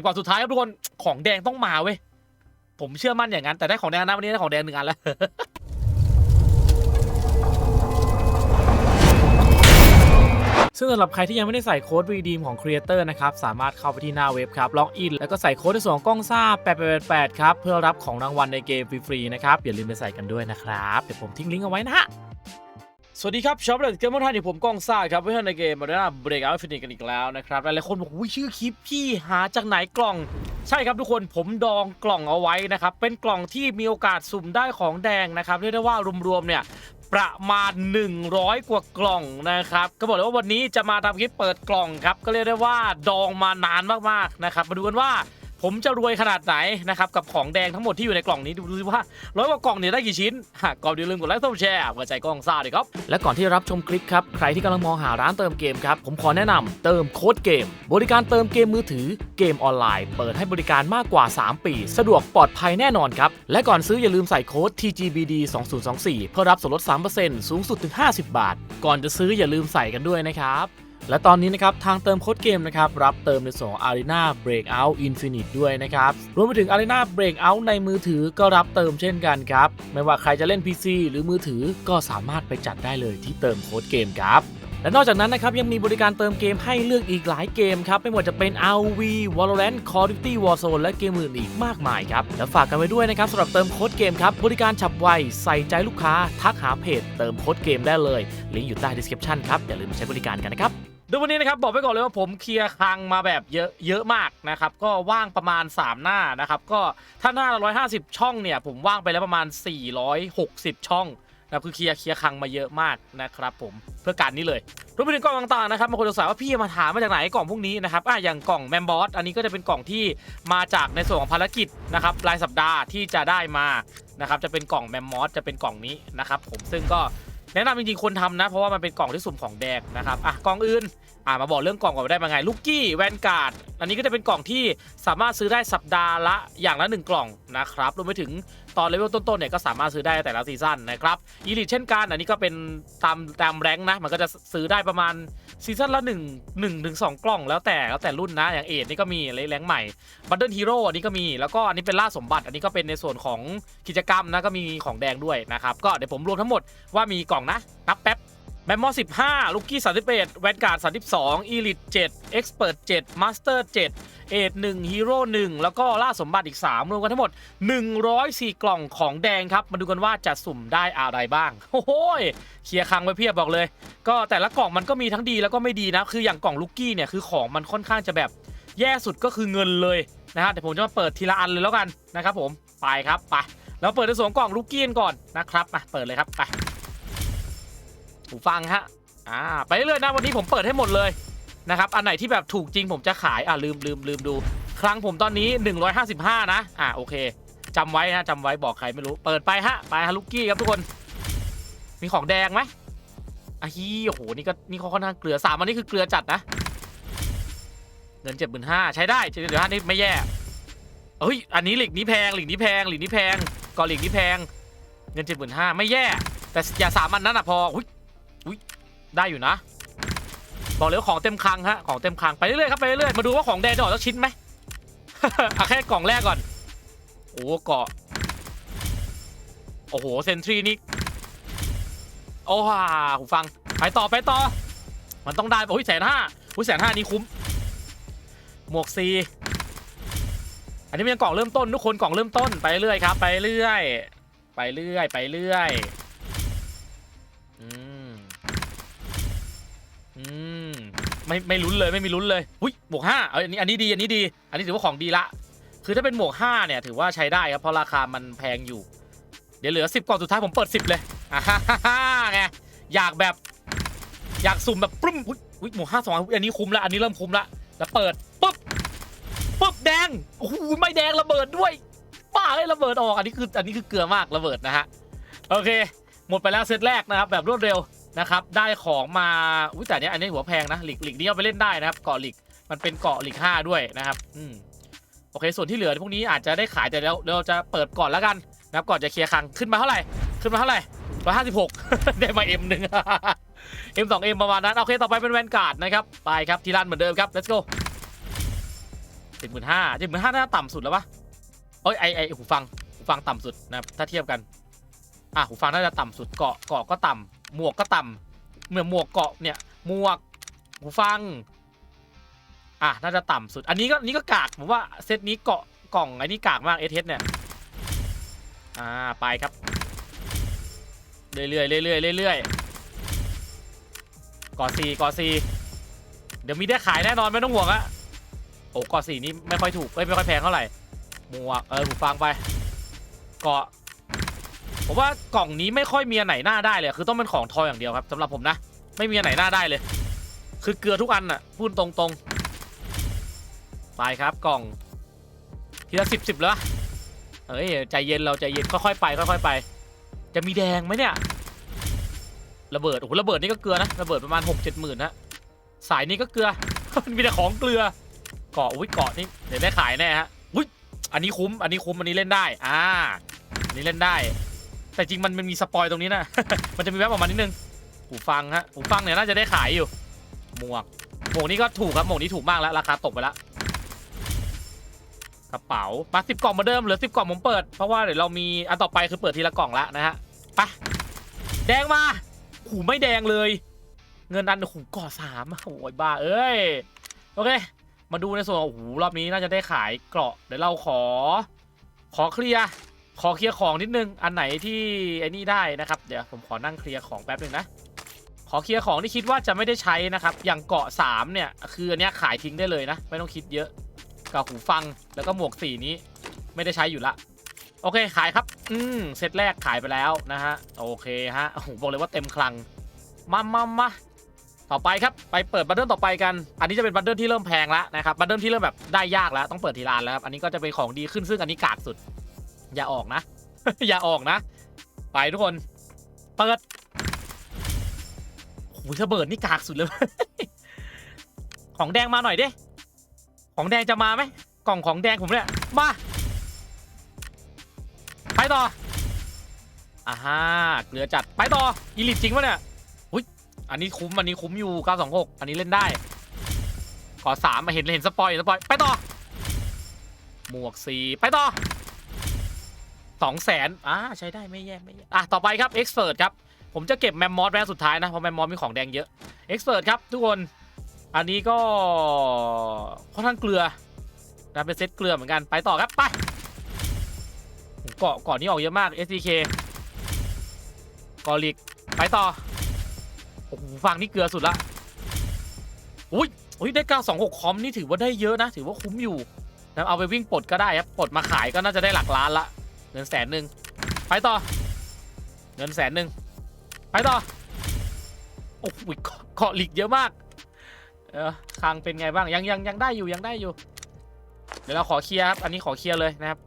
สิบกล่องสุดท้ายครับทุกคนของแดงต้องมาเว้ยผมเชื่อมั่นอย่างนั้น แต่ได้ของแดงนะวันนี้ได้ของแดงหนึ่งอันแล้วซึ่งสำหรับใครที่ยังไม่ได้ใส่โค้ด redeem ของ Creator นะครับ สามารถเข้าไปที่หน้าเว็บครับล็อกอินแล้วก็ใส่โค้ดในส่วนของกล้องซ่า8888 ครับ เพื่อรับของรางวัลในเกมฟรีๆนะครับ อย่าลืมไปใส่กันด้วยนะครับ เดี๋ยวผมทิ้งลิงก์เอาไว้นะฮะ สวัสดีครับชอปเลยเกมเมอร์ทันที่ผมกล้องซ่าครับเพื่อนในเกมมาด้าเบรกเอาฟินิกันอีกแล้วนะครับหลายๆคนบอกอุ้ยชื่อคลิปพี่หาจากไหนกล่อง ใช่ครับทุกคนผมดองกล่องเอาไว้นะครับ เป็นกล่องที่มีโอกาสสุ่มได้ของแดงนะครับเรียกได้ว่ารวมๆเนี่ยประมาณ 100 กว่ากล่องนะครับ ก็บอกเลยว่าวันนี้จะมาทำคลิปเปิดกล่องครับ ก็เรียกได้ว่าดองมานานมากๆนะครับมาดูกันว่า ผมจะรวยขนาดไหนนะครับกับของแดงทั้งหมดที่อยู่ในกล่องนี้ดูดูว่าร้อยกว่ากล่องเนี่ยได้กี่ชิ้นหากก่อนอย่าลืมกดไลค์ต้มแชร์เพื่อใจกล้องซ่าด้วยครับ และก่อนที่รับชมคลิปครับ ใครที่กำลังมองหาร้านเติมเกมครับ ผมขอแนะนำเติมโค้ดเกม บริการเติมเกมมือถือเกมออนไลน์ เปิดให้บริการมากกว่า 3 ปี สะดวกปลอดภัยแน่นอนครับ และก่อนซื้ออย่าลืมใส่โค้ด TGBD 2024เพื่อรับส่วนลด 3%สูงสุดถึง 50 บาท ก่อนจะซื้ออย่าลืมใส่กันด้วยนะครับ และตอนนี้นะครับ ทางเติมโค้ดเกมนะครับ รับเติมในส่วนของ Arena Breakout Infinite ด้วยนะครับ รวมไปถึง Arena Breakout ในมือถือก็รับเติมเช่นกันครับ ไม่ว่าใครจะเล่น PC หรือมือถือก็สามารถไปจัดได้เลยที่เติมโค้ดเกมครับและนอกจากนั้นนะครับ ยังมีบริการเติมเกมให้เลือกอีกหลายเกมครับ ไม่ว่าจะเป็น RV Valorant Call of Duty Warzone และเกมอื่นอีกมากมายครับ และฝากกันไว้ด้วยนะครับสำหรับเติมโค้ดเกมครับ บริการฉับไว ใส่ใจลูกค้า ทักหาเพจ เติมโค้ดเกมได้เลย ลิงก์อยู่ใต้ description ครับ อย่าลืมใช้บริการกันนะครับ ดี๋ยวันนี้นะครับบอกไว้ก่อนเลยว่าผมเคลียร์คลังมาแบบเยอะเยอะมากนะครับก็ว่างประมาณ 3 หน้านะครับก็ถ้าหน้าละ150 ช่องเนี่ยผมว่างไปแล้วประมาณ 460 ช่องนะครับคือเคลียร์เคลียร์คลังมาเยอะมากนะครับผมเพื่อการนี้เลยรวมไปถึงกล่องต่างๆนะครับบางคนสงสัยว่าพี่มาถามมาจากไหนกล่องพวกนี้นะครับอะอย่างกล่องแมมบอสอันนี้ก็จะเป็นกล่องที่มาจากในส่วนของภารกิจนะครับรายสัปดาห์ที่จะได้มานะครับจะเป็นกล่องแมมมอสจะเป็นกล่องนี้นะครับผมซึ่งก็ แนะนำจริงๆคนทำนะ เพราะว่ามันเป็นกล่องที่สุ่มของแดงนะครับอะกล่องอื่นอะมาบอกเรื่องกล่องก่อนว่าได้มาไงลูกกี้แวนการ์ดอันนี้ก็จะเป็นกล่องที่สามารถซื้อได้สัปดาห์ละอย่างละหนึ่งกล่องนะครับรวมไปถึง ตอนเลเวลต้นๆเนี่ยก็สามารถซื้อได้แต่ละซีซั่นนะครับอีลิทเช่นกันอันนี้ก็เป็นตามตามแรงค์นะ มันก็จะซื้อได้ประมาณซีซั่นละ1 1ถึง2กล่องแล้วแต่แล้วแต่รุ่นนะอย่างเอ็ดนี่ก็มีเลยแรงใหม่บัตเดิลฮีโร่อันนี้ก็มีแล้วก็อันนี้เป็นล่าสมบัติ อันนี้ก็เป็นในส่วนของกิจกรรมนะก็มีของแดงด้วยนะครับก็เดี๋ยวผมรวมทั้งหมดว่ามีกล่องนะนับแป๊บ แมมมอ15ลูกกี้31แวนการ์ด32อีลิท7เอ็กซ์เพรส7มาสเตอร์7เอท1ฮีโร่1แล้วก็ล่าสมบัติอีก3รวมกันทั้งหมด104กล่องของแดงครับ มาดูกันว่าจะสุ่มได้อะไรบ้างโอ้โหยเคลียร์คังไว้เพียบบอกเลย ก็แต่ละกล่องมันก็มีทั้งดีแล้วก็ไม่ดีนะ คืออย่างกล่องลูกกี้เนี่ยคือของมันค่อนข้างจะแบบแย่สุดก็คือเงินเลยนะฮะเดี๋ยวผมจะมาเปิดทีละอันเลยแล้วกันนะครับผมไปครับไปแล้วเปิดในส่วนของกล่องลูกกี้กันก่อนนะครับมาเปิดเลยครับไป หูฟังฮะอ่าไปเรื่อยๆนะวันนี้ผมเปิดให้หมดเลยนะครับอันไหนที่แบบถูกจริงผมจะขายอ่าลืมลืมลืมดู ครั้งผมตอนนี้ 155 นะอ่าโอเคจำไว้นะจำไว้บอกใครไม่รู้เปิดไปฮะไปฮะลูกกี้ครับทุกคนมีของแดงไหมอะฮีโอ้โหนี่ก็นี่เขาค่อนข้างเกลือสามอันนี้คือเกลือจัดนะเงินเจ็ดหมื่นห้าใช้ได้เจ็ดหมื่นห้านี่ไม่แย่เฮ้ยอันนี้หลีกนี้แพงหลีกนี้แพงหลีกนี้แพงก่อหลีกนี้แพง เงินเจ็ดหมื่นห้าไม่แย่ แต่อย่าสามอันนั้นอะพอ อุ้ยได้อยู่นะบอกเลยว่าของเต็มคลังฮะของเต็มคลังไปเรื่อยๆครับไปเรื่อยๆมาดูว่าของแดงจะออกสักชิ้นไหมเอาแค่กล่องแรกก่อน โอ้เกาะโอ้โหเซนทรีนี่โอ้ฮ่าหูฟังไปต่อไปต่อ มันต้องได้โอ้ยแสนห้าอุ้ยแสนห้านี่คุ้ม หมวกซีอันนี้มันกล่องเริ่มต้นทุกคนกล่องเริ่มต้นไปเรื่อยครับ ไปเรื่อย ไปเรื่อยไปเรื่อย ไม่ไม่ลุ้นเลยไม่มีลุ้นเลยหุ้ยหมวกห้าเอยอันนี้อันนี้ดีอันนี้ดี อันนี้ถือว่าของดีละคือถ้าเป็นหมวกห้าเนี่ยถือว่าใช้ได้ครับเพราะราคามันแพงอยู่ เดี๋ยวเหลือสิบกล่องสุดท้ายผมเปิดสิบเลยอ่าฮ่าฮ่าฮ่าไงอยากแบบอยากสุ่มแบบปึ้มหุ้ยหุ้ยหมวกห้าสองอันนี้คุ้มละอันนี้เริ่มคุ้มละแล้วเปิดปุ๊บปุ๊บแดงโอ้โหไม่แดงระเบิดด้วยบ้าเลยระเบิดออกอันนี้คืออันนี้คือเกลือมากระเบิดนะฮะโอเค หมดไปแล้วเซตแรกนะครับแบบรวดเร็ว นะครับได้ของมาอุ้ยแต่เนี้ยอันนี้หัวแพงนะหลีกหลีกนี้เอาไปเล่นได้นะครับเกาะหลีกมันเป็นเกาะหลีกห้าด้วยนะครับอืมโอเคส่วนที่เหลือพวกนี้อาจจะได้ขายแต่เดี๋ยวเราจะเปิดก่อนแล้วกันนะครับก่อนจะเคลียร์คังขึ้นมาเท่าไหร่ขึ้นมาเท่าไหร่ร้อยห้าสิบหกได้มาเอ็มหนึ่งเอ็มสองเอ็มประมาณนั้นโอเคต่อไปเป็นแวนการ์ดนะครับไปครับทีรันเหมือนเดิมครับ let's go เจ็ดหมื่นห้าเจ็ดหมื่นห้าน่าจะต่ำสุดแล้วปะเอ้ยไอไอหูฟังหูฟังต่ำสุดนะครับถ้าเทียบกันอะหูฟังน่าจะต่ำสุดเกาะเกาะก็ต่ำ หมวกก็ต่ำเหมือนหมวกเกาะเนี่ยหมวกหูฟัง อะน่าจะต่ำสุด อันนี้ก็นี่ก็กากผมว่าเซตนี้เกาะกล่องไอ้นี่กากมากเอสเนี่ย อ่าไปครับเรื่อยๆเรื่อยเรื่อยก่อสี่ก่อสี่เดี๋ยวมีได้ขายแน่นอนไม่ต้องห่วงอะโอ้ก่อสี่นี่ไม่ค่อยถูกเอ้ยไม่ค่อยแพงเท่าไหร่หมวกเออหูฟังไป เกาะ ผมว่ากล่องนี้ไม่ค่อยมีอันไหนหน้าได้เลยคือต้องเป็นของทอยอย่างเดียวครับสำหรับผมนะ ไม่มีอันไหนหน้าได้เลย คือเกลือทุกอันอะพูดตรงๆไปครับกล่องทีละสิบสิบแล้วเอ้ยใจเย็นเราใจเย็นค่อยๆไปค่อยๆไป จะมีแดงไหมเนี่ยระเบิดโอ้โหระเบิดนี่ก็เกลือนะระเบิดประมาณหกเจ็ดหมื่นนะสายนี้ก็เกลือมันมีแต่ของเกลือเกาะอุ้ยเกาะนี่เดี๋ยวได้ขายแน่ฮะอุ้ยอันนี้คุ้มอันนี้คุ้มอันนี้เล่นได้อ่าอันนี้เล่นได้ แต่จริงมันมันมีสปอยตรงนี้นะ มันจะมีแวบออกมานิดนึงหูฟังฮะหูฟังเนี่ยน่าจะได้ขายอยู่ หมวก หมวกนี้ก็ถูกครับ หมวกนี้ถูกมากแล้ว ราคาตกไปแล้ว กระเป๋ามาสิบกล่องเหมาเดิม เหลือสิบกล่องผมเปิด เพราะว่าเดี๋ยวเรามีอันต่อไปคือเปิดทีละกล่องละนะฮะ ไป แดงมาหูไม่แดงเลย เงินอันหูก่อสามโอ้ยบ้า เอ้ย โอเค มาดูในส่วนของโอ้โหรอบนี้น่าจะได้ขายเกราะ เดี๋ยวเราขอ ขอเคลียร์ ขอเคลียร์ของนิดนึง อันไหนที่ไอ้นี่ได้นะครับ เดี๋ยวผมขอนั่งเคลียร์ของแป๊บนึงนะ ขอเคลียร์ของที่คิดว่าจะไม่ได้ใช้นะครับ อย่างเกาะ 3 เนี่ย คืออันเนี้ยขายทิ้งได้เลยนะ ไม่ต้องคิดเยอะ กับหูฟัง แล้วก็หมวกสีนี้ ไม่ได้ใช้อยู่ละ โอเค ขายครับ อืม เซตแรกขายไปแล้วนะฮะ โอเคฮะ โอ้โห บอกเลยว่าเต็มคลัง มามามาต่อไปครับ ไปเปิดบัตเดิลต่อไปกัน อันนี้จะเป็นบัตเดิลที่เริ่มแพงแล้วนะครับ บัตเดิลที่เริ่มแบบได้ยากแล้ว ต้องเปิดทีลานแล้วครับ อันนี้ก็จะเป็นของดีขึ้นซึ่งอันนี้กากสุด อย่าออกนะ อย่าออกนะ ไปทุกคน เปิดโอ้โหระเบิดนี่กากสุดเลย ของแดงมาหน่อยดิ ของแดงจะมาไหม กล่องของแดงผมเนี่ย มา ไปต่ออ่าฮะเกลือจัด ไปต่อ อีลิทจริงปะเนี่ยอุ้ย อันนี้คุ้ม อันนี้คุ้มอยู่ 926 อันนี้เล่นได้ ขอสามมาเห็นเห็นสปอยสปอย ไปต่อ หมวกสีไปต่อ สองแสนอ่าใช้ได้ไม่แย่ไม่แย่อะต่อไปครับเอ็กซ์เฟิร์ครับ ผมจะเก็บแมมมอสแวนสุดท้ายนะ เพราะแมมมอสมีของแดงเยอะเอ็กซ์เฟิร์ครับทุกคนอันนี้ก็ค่อนข้างเกลือนะเป็นเซตเกลือเหมือนกันไปต่อครับไปเกาะเกาะนี้ออกเยอะมาก SDK กอลิกไปต่อโอ้โหฟังนี่เกลือสุดละอุ้ยอุ้ยได้926คอมนี่ถือว่าได้เยอะนะ ถือว่าคุ้มอยู่นะเอาไปวิ่งปลดก็ได้ครับปลดมาขายก็น่าจะได้หลักล้านละ เงินแสนหนึ่งไปต่อ เงินแสนหนึ่งไปต่อ โอ้โหเกาะเกาะลิกเยอะมาก เออคางเป็นไงบ้างยังยังยังได้อยู่ยังได้อยู่ เดี๋ยวเราขอเคลียร์ครับ อันนี้ขอเคลียร์เลยนะครับ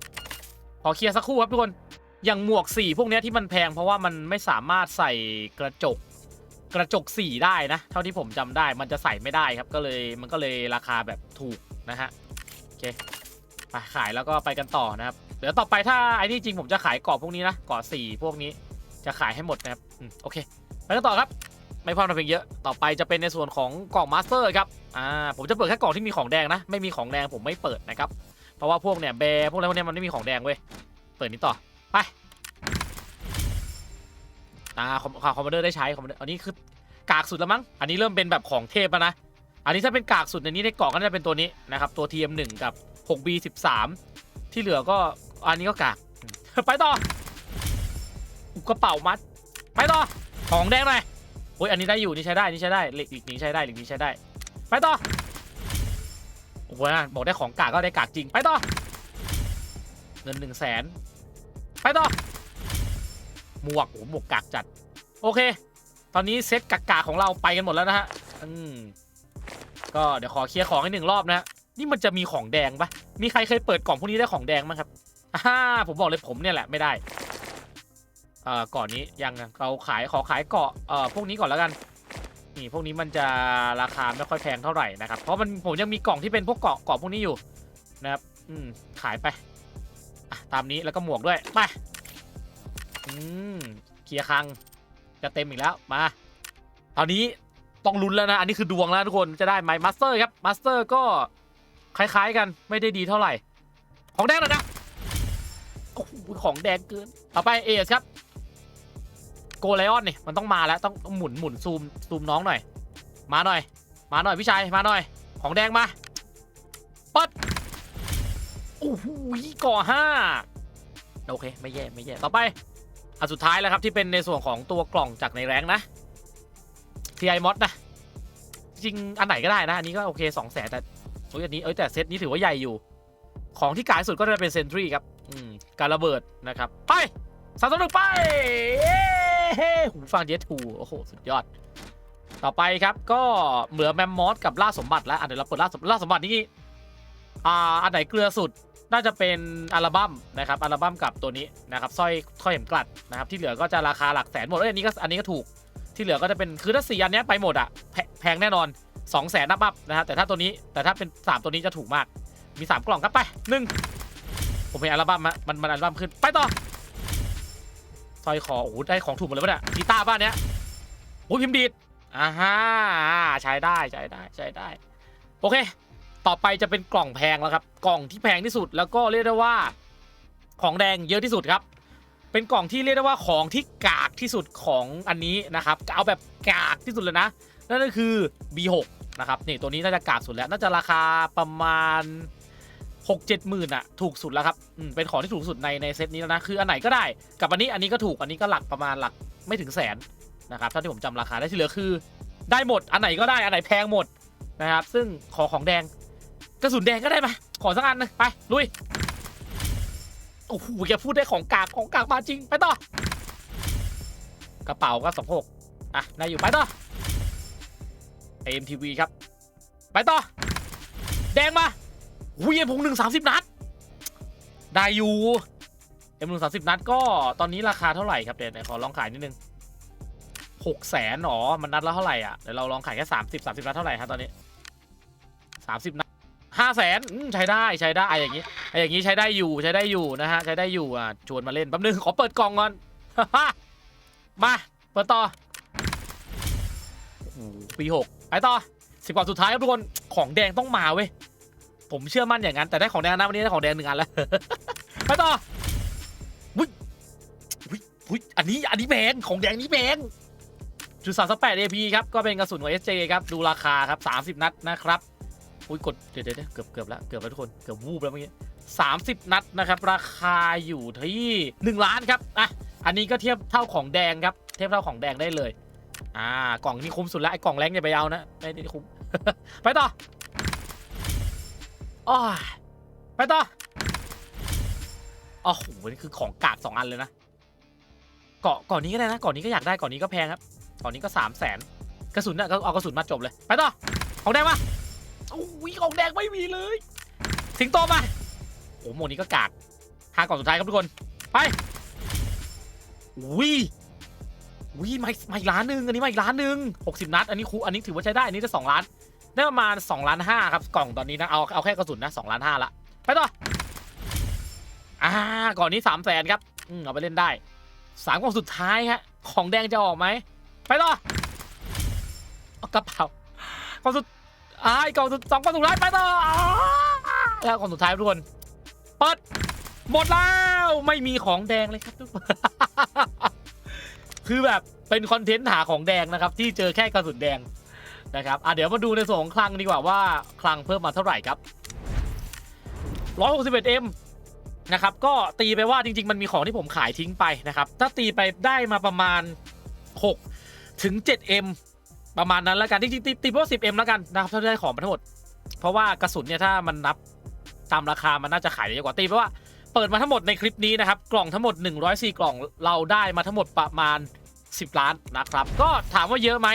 ขอเคลียร์สักครู่ครับทุกคน อย่างหมวกสีพวกเนี้ยที่มันแพงเพราะว่ามันไม่สามารถใส่กระจกกระจกสีได้นะ เท่าที่ผมจำได้มันจะใส่ไม่ได้ครับก็เลยมันก็เลยราคาแบบถูกนะฮะโอเคไปขายแล้วก็ไปกันต่อนะครับ ดี๋ยวต่อไปถ้าไอ้นี่จริงผมจะขายเกาะพวกนี้นะเกาะสี่พวกนี้จะขายให้หมดนะครับโอเคไปกันต่อครับไม่พลาดเพลงเยอะต่อไปจะเป็นในส่วนของกล่องมาสเตอร์ครับอ่าผมจะเปิดแค่กล่องที่มีของแดงนะ ไม่มีของแดงผมไม่เปิดนะครับ เพราะว่าพวกเนี่ยแบร์พวกอะไรพวกเนี้ยมันไม่มีของแดงเว้ยเปิดนี้ต่อไปอ่าคอมคอมมานเดอร์ได้ใช้คอมมานเดอร์อันนี้คือกากสุดแล้วมั้งอันนี้เริ่มเป็นแบบของเทพแล้วนะอันนี้ถ้าเป็นกากสุดในนี้ในกล่องก็จะเป็นตัวนี้นะครับตัว TM1 กับ 6B13 ที่เหลือก็ อันนี้ก็กากไปต่ออุ๊ยกระเป๋ามัด ไปต่อ ของแดงหน่อยโอ้ยอันนี้ได้อยู่นี่ใช้ได้นี่ใช้ได้เหล็กอีกนี้ใช้ได้เหล็กนี้ใช้ได้ ไปต่อโอ้โหนะบอกได้ของกากก็ได้กากจริง ไปต่อ เงินหนึ่งแสนไปต่อ หมวกโอ้โหหมวกกากจัด โอเค ตอนนี้เซตกากๆของเราไปกันหมดแล้วนะฮะ อืม ก็เดี๋ยวขอเคลียร์ของให้หนึ่งรอบนะฮะนี่มันจะมีของแดงปะมีใครเคยเปิดกล่องพวกนี้ได้ของแดงมั้งครับ อ่าผมบอกเลยผมเนี่ยแหละไม่ได้เอ่อกาะนี้ยังเราขายขอขายเกาะเอ่อพวกนี้ก่อนแล้วกันนี่พวกนี้มันจะราคาไม่ค่อยแพงเท่าไหร่นะครับเพราะมันผมยังมีกล่องที่เป็นพวกเกาะเกาะพวกนี้อยู่นะครับอืมขายไปตามนี้แล้วก็หมวกด้วยไปอืมเคลียร์คังจะเต็มอีกแล้วมาตอนนี้ต้องลุ้นแล้วนะ อันนี้คือดวงแล้วทุกคนจะได้ไหมมาสเตอร์ครับมาสเตอร์ก็คล้ายๆกันไม่ได้ดีเท่าไหร่ ของแดงหน่อยนะ ของแดงเกินต่อไปเอสครับ โกไลออนนี่มันต้องมาแล้วต้องหมุนหมุนซูมซูมน้องหน่อย มาหน่อย มาหน่อยพี่ชายมาหน่อย ของแดงมาปิดโอ้โหก่อห้าโอเค ไม่แย่ไม่แย่ต่อไปอันสุดท้ายแล้วครับที่เป็นในส่วนของตัวกล่องจากในแรงค์นะ TI mod นะจริงอันไหนก็ได้นะ อันนี้ก็โอเคสองแสนแต่โอ้ยอันนี้เอ้ยแต่เซตนี้ถือว่าใหญ่อยู่ ของที่กายสุดก็จะเป็นเซนทรีครับ อืมการระเบิดนะครับ ไปสามหนึ่งไปเฮ้หูฟังเจทูโอ้โห สุดยอด ต่อไปครับก็เหลือแมมมอสกับล่าสมบัติแล้วอะเดี๋ยวเราเปิดล่าสมล่าสมบัตินี่อ่าอันไหนเกลือสุดน่าจะเป็นอัลบั้มนะครับอัลบั้มกับตัวนี้นะครับสร้อยสร้อยเข็มกลัดนะครับที่เหลือก็จะราคาหลักแสนหมดเอ้ยอันนี้ก็อันนี้ก็ถูกที่เหลือก็จะเป็นคือถ้าสี่อันนี้ไปหมดอะแพแพงแน่นอน2องแสนนับอัพนะฮะแต่ถ้าตัวนี้แต่ถ้าเป็น 3 ตัวนี้จะถูกมากมี 3 กล่องครับไปหนึ่ง ผมเห็นอัลบั้มอะมันมันอัลบั้มขึ้นไปต่อสร้อยคอโอ้โหได้ของถูกหมดเลยปะเนี่ยกีตาร์บ้านเนี้ยโอ้พิมพ์ดีดอ่าฮะใช้ได้ใช้ได้ใช้ได้ โอเค ต่อไปจะเป็นกล่องแพงแล้วครับ กล่องที่แพงที่สุดแล้วก็เรียกได้ว่าของแดงเยอะที่สุดครับ เป็นกล่องที่เรียกได้ว่าของที่กากที่สุดของอันนี้นะครับเอาแบบกากที่สุดเลยนะนั่นก็คือ B6 นะครับนี่ตัวนี้น่าจะกากสุดแล้วน่าจะราคาประมาณ 6 7หมื่นอะถูกสุดแล้วครับอืมเป็นของที่ถูกสุดในในเซตนี้แล้วนะคืออันไหนก็ได้กับอันนี้อันนี้ก็ถูกอันนี้ก็หลักประมาณหลักไม่ถึงแสนนะครับเท่าที่ผมจำราคาได้ที่เหลือคือ ได้หมดอันไหนก็ได้อันไหนแพงหมดนะครับซึ่งขอของแดงกระสุนแดงก็ได้ไหมขอสักอันหนึงไปลุยโอ้โหแกพูดได้ของกากของกากมาจริงไปต่อกระเป๋าก็สองหกอะนายอยู่ไปต่อ AMTV ครับ ไปต่อ แดงมา หุยเอ็มพงหนึ่งสามสิบนัด ได้อยู่เอ็มหนึ่งสามสิบนัดก็ตอนนี้ราคาเท่าไหร่ครับเดี๋ยวไหนขอลองขายนิดนึงหกแสนหรอ มันนัดและเท่าไหร่อะ เดี๋ยวเราลองขายแค่สามสิบสามสิบนัดเท่าไหร่ครับตอนนี้สามสิบนัดห้าแสนใช้ได้ใช้ได้ไอ้อย่างนี้ไอ้อย่างนี้ใช้ได้อยู่ใช้ได้อยู่นะฮะใช้ได้อยู่อะชวนมาเล่นแป๊บนึงขอเปิดกล่องก่อนมาเปิดต่อปีหกไปต่อสิบกว่าสุดท้ายครับทุกคนของแดงต้องมาเว้ย ผมเชื่อมั่นอย่างนั้น แต่ได้ของแดงนะวันนี้ได้ของแดงหนึ่งอันแล้ว ไปต่อวุ้ยวุ้ยวุ้ยอันนี้อันนี้แพงของแดงนี้แพงจุดสามสิบแปด AP ครับ ก็เป็นกระสุนของ SJ ครับ ดูราคาครับสามสิบนัดนะครับ อุ้ยกดเดี๋ยวเดี๋ยวเดี๋ยวเกือบเกือบแล้วเกือบแล้วทุกคน เกือบวูบแล้วเมื่อกี้สามสิบนัดนะครับ ราคาอยู่ที่หนึ่งล้านครับ อะ อันนี้ก็เทียบเท่าของแดงครับ เทียบเท่าของแดงได้เลย อ่า กล่องนี้คุ้มสุดแล้วไอ้กล่องแรงอย่าไปเอานะไม่ได้คุ้ม ไปต่อ อ้อไปต่อโอ้โหนี่คือของกากสองอันเลยนะเกาะเก่อนนี้ก็ได้นะเก่อนนี้ก็อยากได้เก่อนนี้ก็แพงครับเก่อนนี้ก็สามแสนกระสุนเนี่ยก็เอากระสุนมาจบเลย ไปต่อของแดงมาโอ้ยของแดงไม่มีเลย สิงโตมาโอ้โหหมดนี้ก็กากห้ากล่องสุดท้ายครับทุกคนไปวิวิไม่ไม่ล้านหนึ่งอันนี้ไม่ล้านหนึ่งหกสิบนัดอันนี้คูอันนี้ถือว่าใช้ได้อันนี้จะสองล้าน ได้ประมาณสองล้านห้าครับกล่องตอนนี้นะเอาเอาแค่กระสุนนะสองล้านห้าละไปต่ออ่าก่อนนี้สามแสนครับอืมเอาไปเล่นได้สามกล่องสุดท้ายฮะของแดงจะออกไหมไปต่อเอกระเป๋ากล่องสุดอ่าอีกกล่องสุดสองกล่องสุดท้ายไปต่ออแล้วกล่องสุดท้ายทุกคนเปิดหมดแล้วไม่มีของแดงเลยครับทุกคนคือแบบเป็นคอนเทนต์หาของแดงนะครับ ที่เจอแค่กระสุนแดง นะครับอะเดี๋ยวมาดูในส่วนของคลังดีกว่าว่าคลังเพิ่มมาเท่าไหร่ครับ 161M นะครับก็ตีไปว่าจริง ๆ มันมีของที่ผมขายทิ้งไปนะครับ ถ้าตีไปได้มาประมาณ 6 ถึง 7M ประมาณนั้นแล้วกันจริงๆตีตีไปว่า 10M แล้วกันนะครับถ้าได้ของมาทั้งหมด เพราะว่ากระสุนเนี่ยถ้ามันนับตามราคามันน่าจะขายได้เยอะกว่าตีไปว่าเปิดมาทั้งหมดในคลิปนี้นะครับ กล่องทั้งหมด 104 กล่องเราได้มาทั้งหมดประมาณ 10 ล้านนะครับ ก็ถามว่าเยอะไหม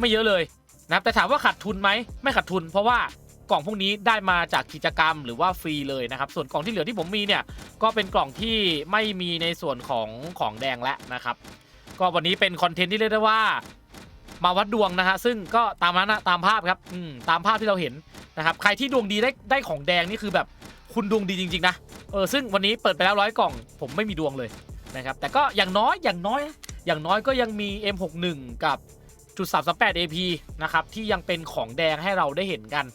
ไม่เยอะเลย นะแต่ถามว่าขาดทุนไหมไม่ขาดทุน เพราะว่ากล่องพวกนี้ได้มาจากกิจกรรมหรือว่าฟรีเลยนะครับ ส่วนกล่องที่เหลือที่ผมมีเนี่ยก็เป็นกล่องที่ไม่มีในส่วนของของแดงแล้วนะครับ ก็วันนี้เป็นคอนเทนต์ที่เรียกได้ว่ามาวัดดวงนะฮะซึ่งก็ตามนั้นตามภาพครับอืมตามภาพที่เราเห็นนะครับใครที่ดวงดีได้ได้ของแดงนี่คือแบบคุณดวงดีจริงๆนะเออซึ่งวันนี้เปิดไปแล้วร้อยกล่อง ผมไม่มีดวงเลยนะครับแต่ก็อย่างน้อยอย่างน้อย อย่างน้อยก็ยังมี M61 กับ จุด338 AP นะครับ ที่ยังเป็นของแดงให้เราได้เห็นกัน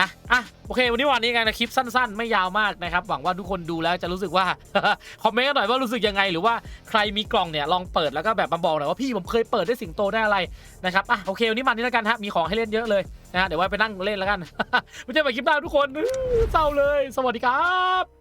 นะอะโอเค วันนี้วันนี้กันนะคลิปสั้น ๆ ไม่ยาวมากนะครับ หวังว่าทุกคนดูแล้วจะรู้สึกว่า คอมเมนต์กันหน่อยว่ารู้สึกยังไง หรือว่าใครมีกล่องเนี่ยลองเปิดแล้วก็แบบมาบอกหน่อยว่าพี่ผมเคยเปิดได้สิงโตได้อะไรนะครับอะโอเควันนี้มันนี้แล้วกันฮะมีของให้เล่นเยอะเลยนะฮะเดี๋ยวไว้ไปนั่งเล่นแล้วกันไม่ใช่ไปคลิปหน้าทุกคนเศร้าเลย สวัสดีครับ